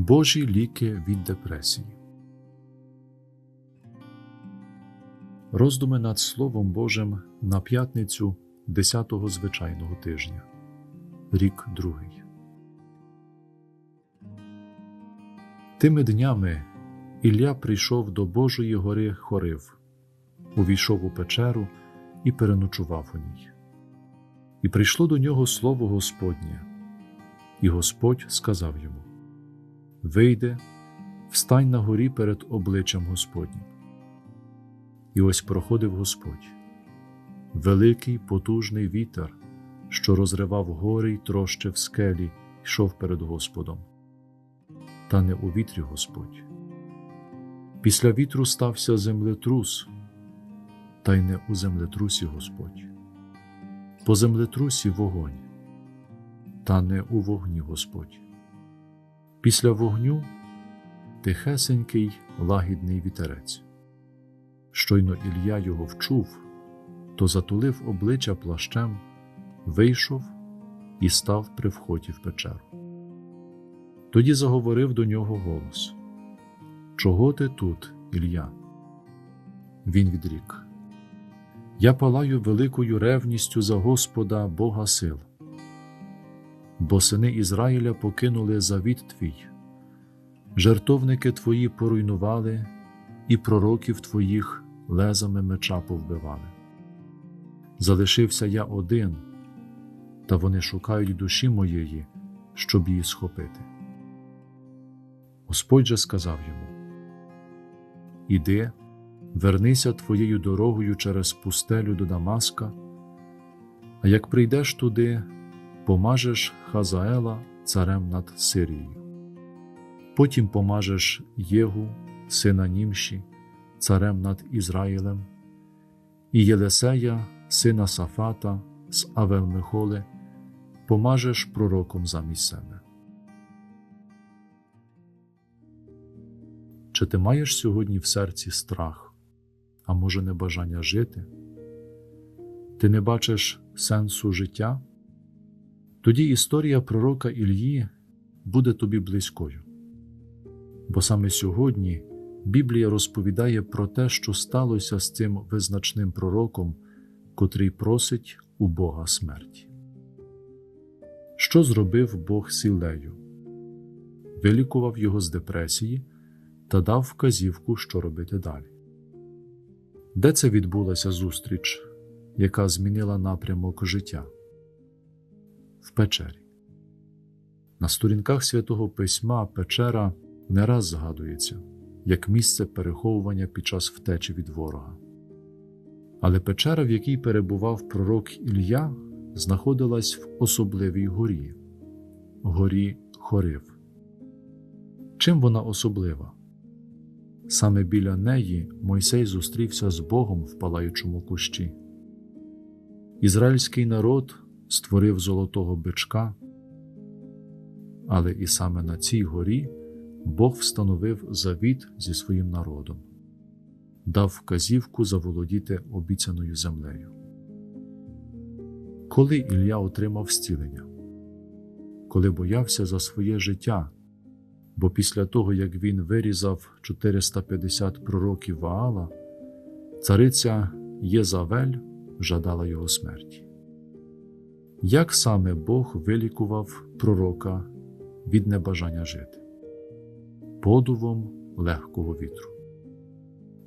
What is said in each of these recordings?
Божі ліки від депресії. Роздуми над Словом Божим на п'ятницю 10-го звичайного тижня. Рік другий. Тими днями Ілля прийшов до Божої гори Хорив, увійшов у печеру і переночував у ній. І прийшло до нього слово Господнє, і Господь сказав йому: Вийди, встань на горі перед обличчям Господнім. І ось проходив Господь, великий потужний вітер, що розривав гори й трощив скелі, йшов перед Господом. Та не у вітрі Господь. Після вітру стався землетрус, та й не у землетрусі Господь. По землетрусі вогонь, та не у вогні Господь. Після вогню тихесенький лагідний вітерець. Щойно Ілля його вчув, то затулив обличчя плащем, вийшов і став при вході в печеру. Тоді заговорив до нього голос: Чого ти тут, Ілля? Він відрік: Я палаю великою ревністю за Господа Бога сил, бо сини Ізраїля покинули завіт твій, жертовники твої поруйнували, і пророків твоїх лезами меча повбивали. Залишився я один, та вони шукають душі моєї, щоб її схопити. Господь же сказав йому: Іди, вернися твоєю дорогою через пустелю до Дамаска, а як прийдеш туди, помажеш Хазаела царем над Сирією. Потім помажеш Єгу, сина Німші, царем над Ізраїлем, і Єлисея, сина Сафата з Авелмехоли, помажеш пророком замість себе. Чи ти маєш сьогодні в серці страх, а може, небажання жити? Ти не бачиш сенсу життя? Тоді історія пророка Ільї буде тобі близькою. Бо саме сьогодні Біблія розповідає про те, що сталося з цим визначним пророком, котрий просить у Бога смерті. Що зробив Бог з Іллею? Вилікував його з депресії та дав вказівку, що робити далі. Де це відбулася зустріч, яка змінила напрямок життя? В печері. На сторінках святого письма печера не раз згадується як місце переховування під час втечі від ворога. Але печера, в якій перебував пророк Ілля, знаходилась в особливій горі горі Хорив. Чим вона особлива? Саме біля неї Мойсей зустрівся з Богом в палаючому кущі. Ізраїльський народ створив золотого бичка, але і саме на цій горі Бог встановив завіт зі своїм народом, дав вказівку заволодіти обіцяною землею. Коли Ілля отримав зцілення, коли боявся за своє життя, бо після того, як він вирізав 450 пророків Ваала, цариця Єзавель жадала його смерті. Як саме Бог вилікував пророка від небажання жити? Подувом легкого вітру.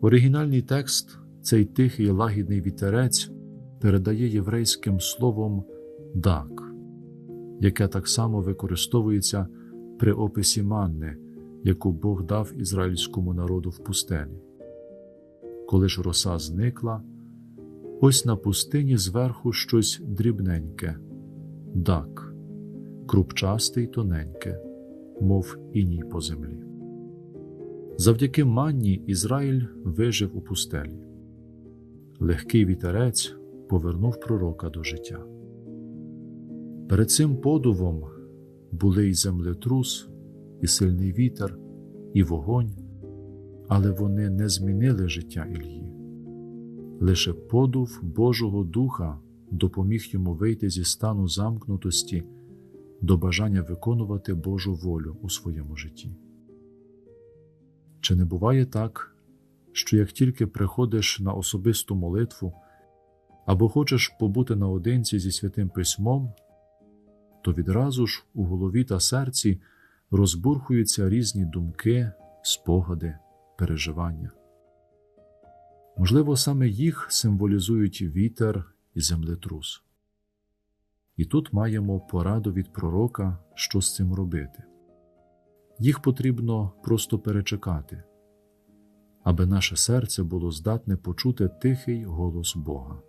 Оригінальний текст, цей тихий лагідний вітерець, передає єврейським словом дак, яке так само використовується при описі манни, яку Бог дав ізраїльському народу в пустелі. Коли ж роса зникла, ось на пустині зверху щось дрібненьке, дак, крупчасте й тоненьке, мов іній по землі. Завдяки манні Ізраїль вижив у пустелі. Легкий вітерець повернув пророка до життя. Перед цим подувом були й землетрус, і сильний вітер, і вогонь, але вони не змінили життя Ільї. Лише подув Божого Духа допоміг йому вийти зі стану замкнутості, до бажання виконувати Божу волю у своєму житті. Чи не буває так, що як тільки приходиш на особисту молитву або хочеш побути наодинці зі святим письмом, то відразу ж у голові та серці розбурхуються різні думки, спогади, переживання. Можливо, саме їх символізують вітер і землетрус. І тут маємо пораду від пророка, що з цим робити. Їх потрібно просто перечекати, аби наше серце було здатне почути тихий голос Бога,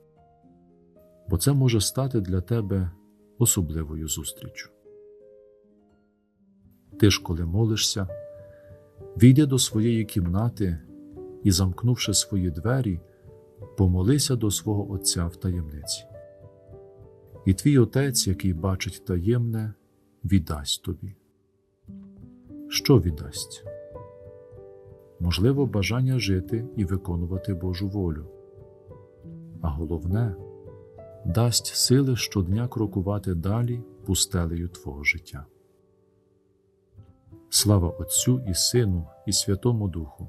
бо це може стати для тебе особливою зустріччю. Ти ж, коли молишся, війди до своєї кімнати і, замкнувши свої двері, помолися до свого Отця в таємниці. І твій Отець, який бачить таємне, віддасть тобі. Що віддасть? Можливо, бажання жити і виконувати Божу волю. А головне, дасть сили щодня крокувати далі пустелею Твого життя. Слава Отцю і Сину, і Святому Духу,